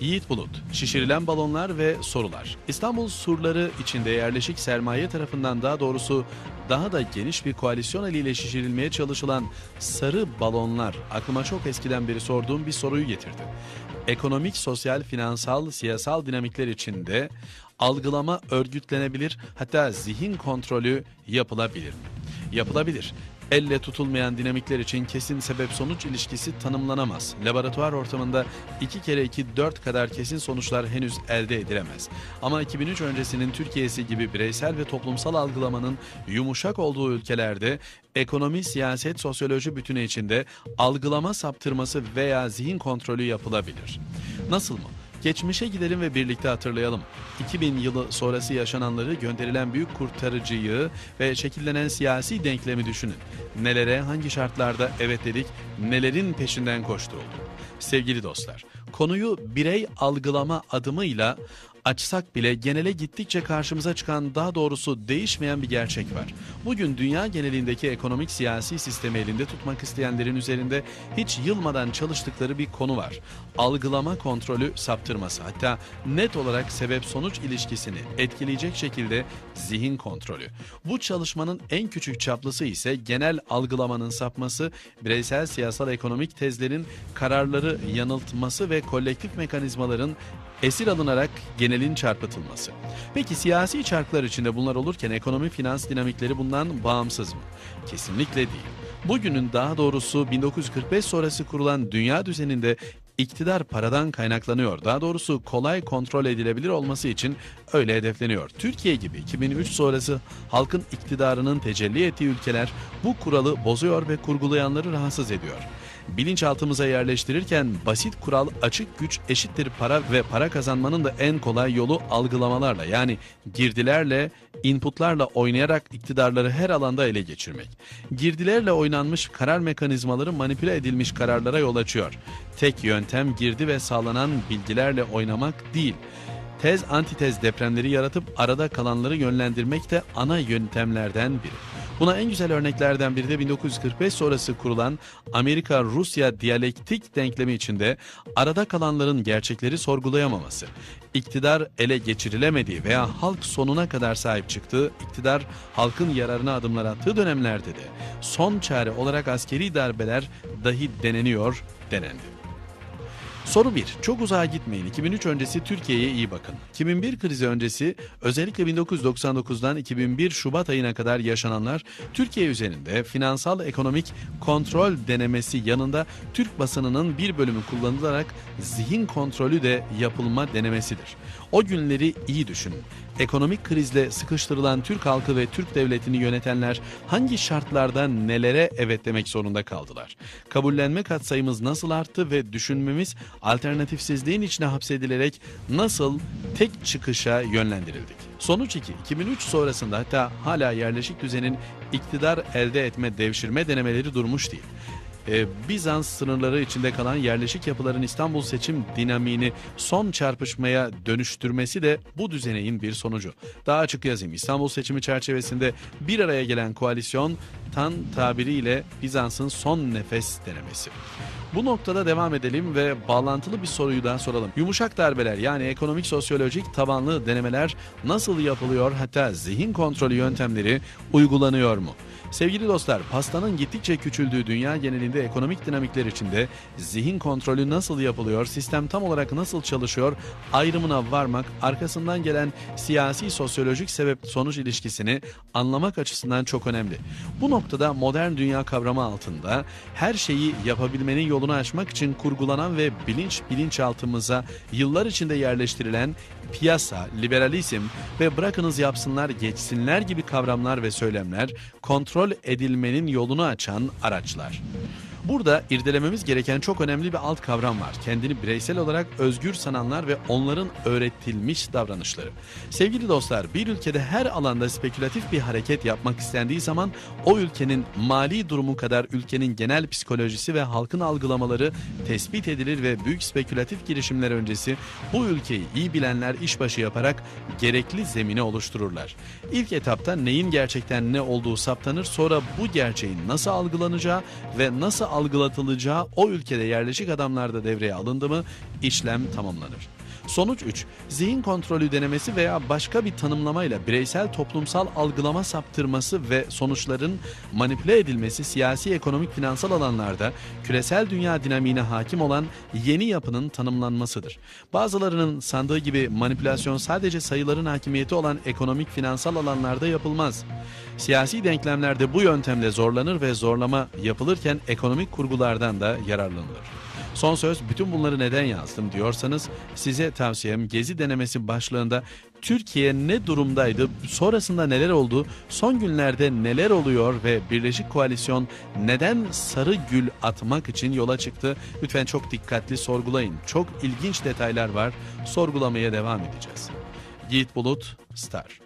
Yiğit Bulut, şişirilen balonlar ve sorular. İstanbul surları içinde yerleşik sermaye tarafından daha doğrusu daha da geniş bir koalisyon eliyle şişirilmeye çalışılan sarı balonlar aklıma çok eskiden beri sorduğum bir soruyu getirdi. Ekonomik, sosyal, finansal, siyasal dinamikler içinde algılama örgütlenebilir hatta zihin kontrolü yapılabilir mi? Yapılabilir. Elle tutulmayan dinamikler için kesin sebep-sonuç ilişkisi tanımlanamaz. Laboratuvar ortamında 2 kere 2 4 kadar kesin sonuçlar henüz elde edilemez. Ama 2003 öncesinin Türkiye'si gibi bireysel ve toplumsal algılamanın yumuşak olduğu ülkelerde ekonomi, siyaset, sosyoloji bütünü içinde algılama saptırması veya zihin kontrolü yapılabilir. Nasıl mı? Geçmişe gidelim ve birlikte hatırlayalım. 2000 yılı sonrası yaşananları, gönderilen büyük kurtarıcıyı ve şekillenen siyasi denklemi düşünün. Nelere, hangi şartlarda evet dedik, nelerin peşinden koşturuldu. Sevgili dostlar, konuyu birey algılama adımıyla açsak bile genele gittikçe karşımıza çıkan daha doğrusu değişmeyen bir gerçek var. Bugün dünya genelindeki ekonomik siyasi sistemi elinde tutmak isteyenlerin üzerinde hiç yılmadan çalıştıkları bir konu var. Algılama kontrolü saptırması hatta net olarak sebep sonuç ilişkisini etkileyecek şekilde zihin kontrolü. Bu çalışmanın en küçük çaplısı ise genel algılamanın sapması, bireysel siyasal ekonomik tezlerin kararları yanıltması ve kolektif mekanizmaların esir alınarak genelin çarpıtılması. Peki siyasi çarklar içinde bunlar olurken ekonomi finans dinamikleri bundan bağımsız mı? Kesinlikle değil. Bugünün daha doğrusu 1945 sonrası kurulan dünya düzeninde iktidar paradan kaynaklanıyor. Daha doğrusu kolay kontrol edilebilir olması için öyle hedefleniyor. Türkiye gibi 2003 sonrası halkın iktidarının tecelli ettiği ülkeler bu kuralı bozuyor ve kurgulayanları rahatsız ediyor bilinçaltımıza yerleştirirken basit kural açık güç eşittir para ve para kazanmanın da en kolay yolu algılamalarla yani girdilerle, inputlarla oynayarak iktidarları her alanda ele geçirmek. Girdilerle oynanmış karar mekanizmaları manipüle edilmiş kararlara yol açıyor. Tek yöntem girdi ve sağlanan bilgilerle oynamak değil. Tez antitez depremleri yaratıp arada kalanları yönlendirmek de ana yöntemlerden biri. Buna en güzel örneklerden biri de 1945 sonrası kurulan Amerika-Rusya diyalektik denklemi içinde arada kalanların gerçekleri sorgulayamaması. İktidar ele geçirilemediği veya halk sonuna kadar sahip çıktığı, iktidar halkın yararına adımlar attığı dönemlerde de son çare olarak askeri darbeler dahi deneniyor, denendi. Soru 1. Çok uzağa gitmeyin. 2003 öncesi Türkiye'ye iyi bakın. 2001 krizi öncesi özellikle 1999'dan 2001 Şubat ayına kadar yaşananlar Türkiye üzerinde finansal ekonomik kontrol denemesi yanında Türk basınının bir bölümü kullanılarak zihin kontrolü de yapılma denemesidir. O günleri iyi düşünün. Ekonomik krizle sıkıştırılan Türk halkı ve Türk devletini yönetenler hangi şartlarda nelere evet demek zorunda kaldılar? Kabullenme katsayımız nasıl arttı ve düşünmemiz alternatifsizliğin içine hapsedilerek nasıl tek çıkışa yönlendirildik? Sonuç 2. 2003 sonrasında hatta hala yerleşik düzenin iktidar elde etme devşirme denemeleri durmuş değil. Ee, Bizans sınırları içinde kalan yerleşik yapıların İstanbul seçim dinamiğini son çarpışmaya dönüştürmesi de bu düzeneğin bir sonucu. Daha açık yazayım. İstanbul seçimi çerçevesinde bir araya gelen koalisyon tan tabiriyle Bizans'ın son nefes denemesi. Bu noktada devam edelim ve bağlantılı bir soruyu daha soralım. Yumuşak darbeler yani ekonomik sosyolojik tabanlı denemeler nasıl yapılıyor hatta zihin kontrolü yöntemleri uygulanıyor mu? Sevgili dostlar, pastanın gittikçe küçüldüğü dünya genelinde ekonomik dinamikler içinde zihin kontrolü nasıl yapılıyor, sistem tam olarak nasıl çalışıyor ayrımına varmak, arkasından gelen siyasi sosyolojik sebep sonuç ilişkisini anlamak açısından çok önemli. Bu noktada modern dünya kavramı altında her şeyi yapabilmenin yolunu açmak için kurgulanan ve bilinç bilinçaltımıza yıllar içinde yerleştirilen piyasa, liberalizm ve bırakınız yapsınlar geçsinler gibi kavramlar ve söylemler kontrol edilmenin yolunu açan araçlar. Burada irdelememiz gereken çok önemli bir alt kavram var. Kendini bireysel olarak özgür sananlar ve onların öğretilmiş davranışları. Sevgili dostlar, bir ülkede her alanda spekülatif bir hareket yapmak istendiği zaman o ülkenin mali durumu kadar ülkenin genel psikolojisi ve halkın algılamaları tespit edilir ve büyük spekülatif girişimler öncesi bu ülkeyi iyi bilenler işbaşı yaparak gerekli zemini oluştururlar. İlk etapta neyin gerçekten ne olduğu saptanır, sonra bu gerçeğin nasıl algılanacağı ve nasıl algılatılacağı o ülkede yerleşik adamlarda devreye alındı mı işlem tamamlanır. Sonuç 3. Zihin kontrolü denemesi veya başka bir tanımlamayla bireysel toplumsal algılama saptırması ve sonuçların manipüle edilmesi siyasi, ekonomik, finansal alanlarda küresel dünya dinamiğine hakim olan yeni yapının tanımlanmasıdır. Bazılarının sandığı gibi manipülasyon sadece sayıların hakimiyeti olan ekonomik, finansal alanlarda yapılmaz. Siyasi denklemlerde bu yöntemle zorlanır ve zorlama yapılırken ekonomik kurgulardan da yararlanılır. Son söz bütün bunları neden yazdım diyorsanız size tavsiyem Gezi denemesi başlığında Türkiye ne durumdaydı, sonrasında neler oldu, son günlerde neler oluyor ve Birleşik Koalisyon neden sarı gül atmak için yola çıktı? Lütfen çok dikkatli sorgulayın. Çok ilginç detaylar var. Sorgulamaya devam edeceğiz. Yiğit Bulut, Star.